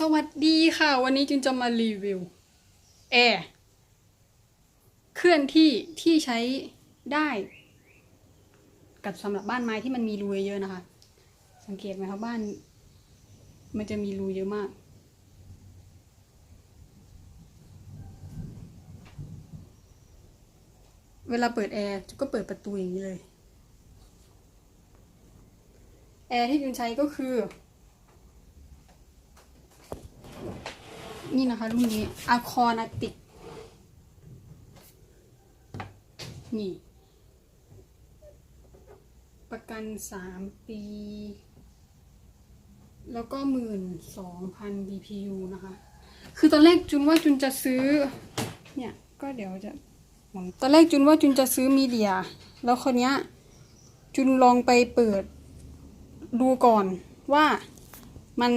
สวัสดีค่ะ วันนี้จุนจะมารีวิวแอร์เคลื่อนที่ที่ใช้ได้ กับสำหรับบ้านไม้ที่มันมีรูเยอะนะคะ สังเกตไหมคะบ้าน มันจะมีรูเยอะมาก เวลาเปิดแอร์จุนก็เปิดประตูอย่างนี้เลย แอร์ที่จุนใช้ก็คือ นี่นะคะรุ่นนี้อะคอนาติก นี่ ประกันสามปี แล้วก็หมื่นสองพัน BPU นะคะ คือตอนแรกจุนว่าจุนจะซื้อ เนี่ย ก็เดี๋ยวจะ ตอนแรกจุนว่าจุนจะซื้อมีเดีย แล้วคนเนี้ย จุนลองไปเปิดดูก่อนว่า มัน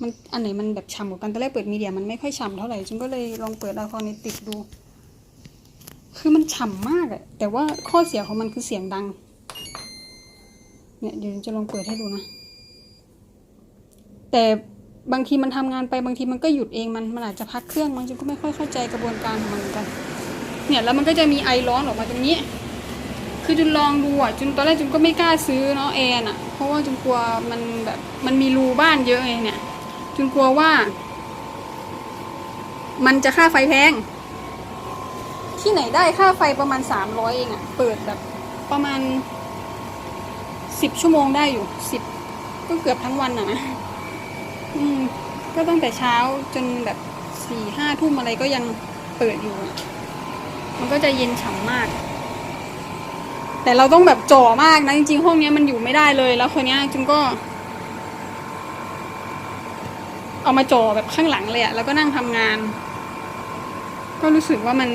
มันอันไหนมันแบบฉ่ำกว่ากันตอนแรกเปิดมีเดียมันไม่ค่อยฉ่ำเท่าไหร่จุนก็เลยลองเปิดอะคอนิติกดู คือมันฉ่ำมากอะแต่ว่าข้อเสียของมันคือเสียงดัง เนี่ยเดี๋ยวจะลองเปิดให้ดูนะ แต่บางทีมันทำงานไปบางทีมันก็หยุดเองมันมันอาจจะพักเครื่องบางจุนก็ไม่ค่อยเข้าใจกระบวนการของมันเหมือนกัน เนี่ยแล้วมันก็จะมีไอร้อนออกมาตรงนี้ คือจุนลองดูอะจุนตอนแรกจุนก็ไม่กล้าซื้อเนาะแอร์น่ะ เพราะว่าจุนกลัวมันแบบมันมีรูบ้านเยอะไงเนี่ยจุนกลัวว่า มันจะค่าไฟแพง ที่ไหนได้ค่าไฟประมาณสามร้อยเองอะ เปิดแบบประมาณสิบชั่วโมงได้อยู่สิบก็เกือบทั้งวันอะนะอืม ก็ตั้งแต่เช้าจนแบบสี่ห้าทุ่มอะไรก็ยังเปิดอยู่ มันก็จะเย็นฉ่ำมาก แต่เราต้องแบบจ่อมากนะจริงๆห้องเนี้ยมันอยู่ไม่ได้เลยแล้วคนเนี้ยจึงก็ เอามาจ่อแบบข้างหลังเลยอะแล้วก็นั่งทำงาน ก็รู้สึกว่ามัน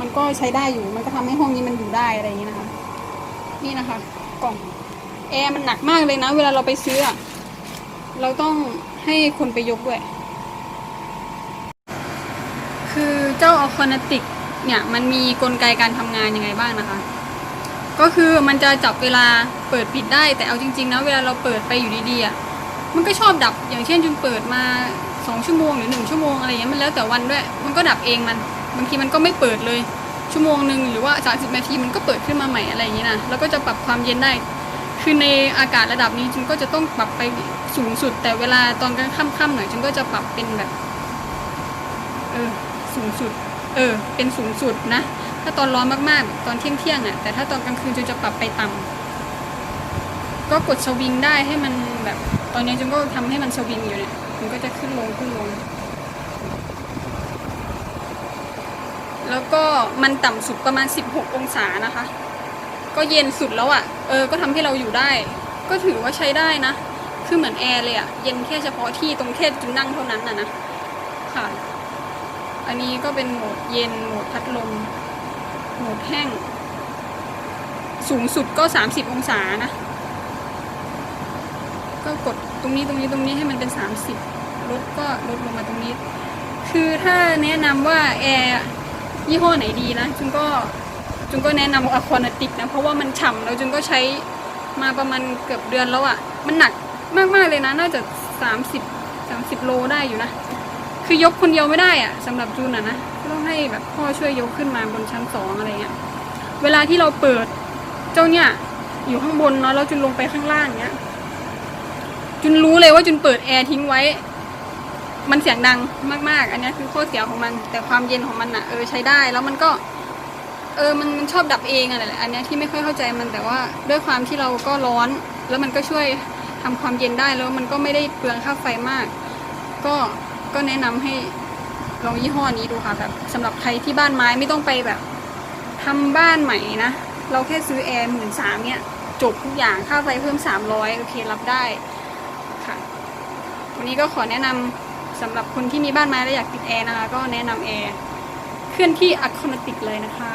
มันก็ใช้ได้อยู่ มันก็ทำให้ห้องนี้มันอยู่ได้อะไรอย่างเงี้นะคะ นี่นะคะ กล่องแอร์มันหนักมากเลยนะ เวลาเราไปซื้ออะเราต้องให้คนไปยกด้วย คือเจ้าออคอนาติกเนี่ย มันมีกลไกการทำงานยังไงบ้างนะคะ ก็คือมันจะจับเวลาเปิดปิดได้ แต่เอาจริง ๆ นะเวลาเราเปิดไปอยู่ดีๆอะมันก็ชอบดับอย่างเช่นจุนเปิดมาสองชั่วโมงหรือหนึ่งชั่วโมงอะไรเงี้ยมันแล้วแต่วันด้วย มันก็ดับเองมันบางทีมันก็ไม่เปิดเลยชั่วโมงหนึ่งหรือว่าสามสิบนาทีมันก็เปิดขึ้นมาใหม่อะไรอย่างเงี้ยนะแล้วก็จะปรับความเย็นได้ คือในอากาศระดับนี้จุนก็จะต้องปรับไปสูงสุด แต่เวลาตอนกลางค่ำๆหน่อยจุนก็จะปรับเป็นแบบเออสูงสุด เออ เป็นสูงสุดนะ ถ้าตอนร้อนมากๆ ตอนเที่ยงเที่ยงๆอะแต่ถ้าตอนกลางคืนจุนจะปรับไปต่ำก็กดสวิงได้ให้มันแบบ ตอนนี้จุนก็ทำให้มันสวิงอยู่เนี่ยมันก็จะขึ้นลงขึ้นลง แล้วก็มันต่ำสุดประมาณ 16 องศานะคะ ก็เย็นสุดแล้วอะ เออ ก็ทำให้เราอยู่ได้ ก็ถือว่าใช้ได้นะ คือเหมือนแอร์เลยอะ เย็นแค่เฉพาะที่ตรงแค่จุนนั่งเท่านั้นน่ะนะ ค่ะ อันนี้ก็เป็นโหมดเย็นโหมดพัดลม หมดแห้ง สูงสุดก็ 30 องศานะ ก็กดตรงนี้ตรงนี้ตรงนี้ให้มันเป็น 30 ลดก็ลดลงมาตรงนี้ คือถ้าแนะนำว่าแอร์ยี่ห้อไหนดีนะจุนก็จุนก็แนะนำอะควานติกนะ เพราะว่ามันฉ่ำแล้วจุนก็ใช้มาประมาณเกือบเดือนแล้วอะ่ะ มันหนักมาก ๆ เลยนะ น่าจะ30 30 โลได้อยู่นะ คือยกคนเดียวไม่ได้อะสำหรับจูนอะนะ ต้องให้แบบพ่อช่วยยกขึ้นมาบนชั้นสองอะไรเงี้ย เวลาที่เราเปิดเจ้าเนี่ย อยู่ข้างบนเนาะแล้วจุนลงไปข้างล่างเนี้ย จุนรู้เลยว่าจุนเปิดแอร์ทิ้งไว้ มันเสียงดังมากๆ อันนี้คือข้อเสียของมัน แต่ความเย็นของมันอะเออใช้ได้ แล้วมันก็เออ มันมันชอบดับเองอะไรอันนี้ที่ไม่ค่อยเข้าใจมันแต่ว่าด้วยความที่เราก็ร้อน แล้วมันก็ช่วยทำความเย็นได้แล้วมันก็ไม่ได้เปลืองค่าไฟมาก ก็ก็แนะนำให้ ลองยี่ห้อนี้ดูค่ะแบบสำหรับใครที่บ้านไม้ไม่ต้องไปแบบทำบ้านใหม่นะ เราแค่ซื้อแอร์หมื่นสามเนี่ยจบทุกอย่างค่าไฟเพิ่มสามร้อยโอเครับได้ค่ะ วันนี้ก็ขอแนะนำสำหรับคนที่มีบ้านไม้และอยากติดแอร์นะคะ ก็แนะนำแอร์เคลื่อนที่อัคคอนติกเลยนะคะ